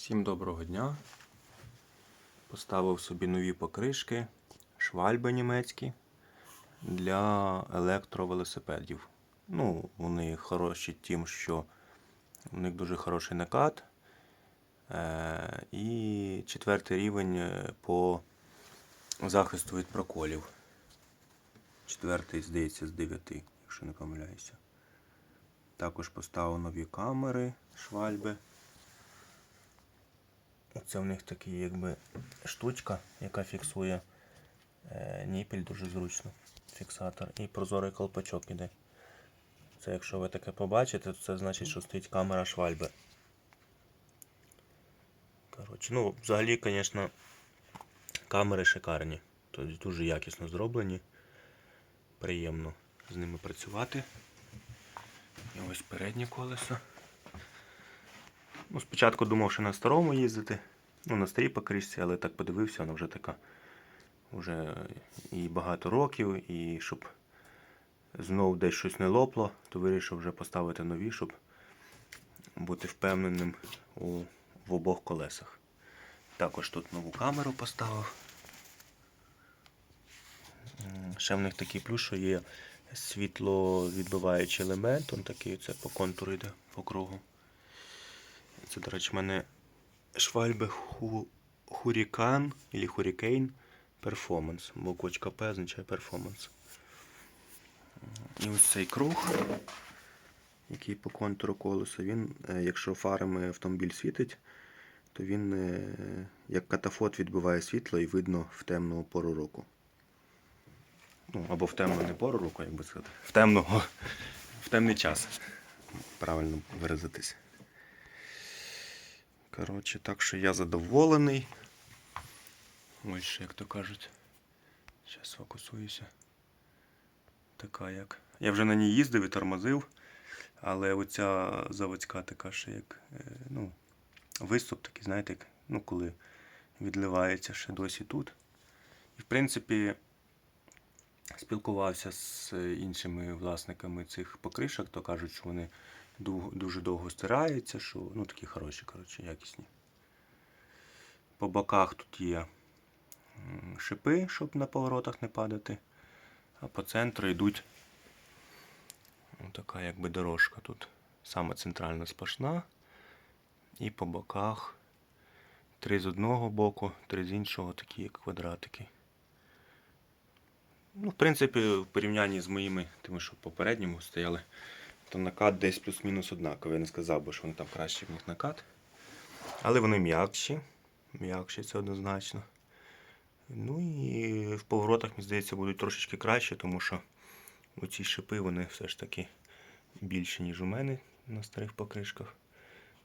Всім доброго дня. Поставив собі нові покришки, швальби німецькі для електровелосипедів. Ну, вони хороші тим, що у них дуже хороший накат. Е- і четвертий рівень е, по захисту від проколів. Четвертий, здається, з дев'яти, якщо не помиляюся. Також поставив нові камери, швальби. Це в них такий якби штучка, яка фіксує е, ніпіль дуже зручно. Фіксатор. І прозорий колпачок іде. Це якщо ви таке побачите, то це значить, що стоїть камера швальби. Коротше, ну, взагалі, звісно, камери шикарні. Тобто дуже якісно зроблені. Приємно з ними працювати. І ось переднє колесо. Ну, спочатку думав, що на старому їздити. Ну, на старій покришці, але так подивився, вона вже така. Вже і багато років, і щоб знов десь щось не лопло, то вирішив вже поставити нові, щоб бути впевненим у, в обох колесах. Також тут нову камеру поставив. Ще в них такий плюс, що є світловідбиваючий елемент, он такий це по контуру йде по кругу. Це, до речі, в мене швальби ху, Hurricane або Hurricane Performance. Буквочка П означає Performance. І ось цей круг, який по контуру колеса, він, е, якщо фарами автомобіль світить, то він е, як катафот відбиває світло і видно в темну пору року. Ну, або в темну не пору року, як би сказати. В темного, в темний час. Правильно виразитись. Коротше, так що я задоволений. Ось ще, як то кажуть. Зараз фокусуюся. Така як. Я вже на ній їздив і тормозив, але оця заводська така ще як. е, Ну, виступ такий, знаєте, як, ну, коли відливається ще досі тут. І в принципі спілкувався з іншими власниками цих покришок, то кажуть, що вони дуже довго стираються, що ну такі хороші, коротше, якісні. По боках тут є шипи, щоб на поворотах не падати. А по центру йдуть така якби дорожка тут. Саме центральна сплошна. І по боках три з одного боку, три з іншого, такі як квадратики. Ну, в принципі, в порівнянні з моїми, тими, що попередньому стояли, то накат десь плюс-мінус однаковий. Я не сказав би, що вони там краще в накат. Але вони м'якші. М'якші це однозначно. Ну і в поворотах, мені здається, будуть трошечки краще, тому що оці шипи вони все ж таки більші, ніж у мене на старих покришках.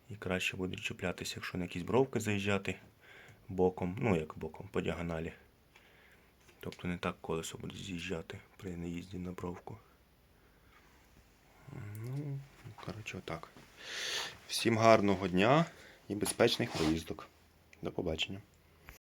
І краще будуть чіплятися, якщо на якісь бровки заїжджати боком, ну як боком, по діагоналі. Тобто не так колесо буде з'їжджати при наїзді на бровку. Ну, коротше, отак. Всім гарного дня і безпечних поїздок. До побачення.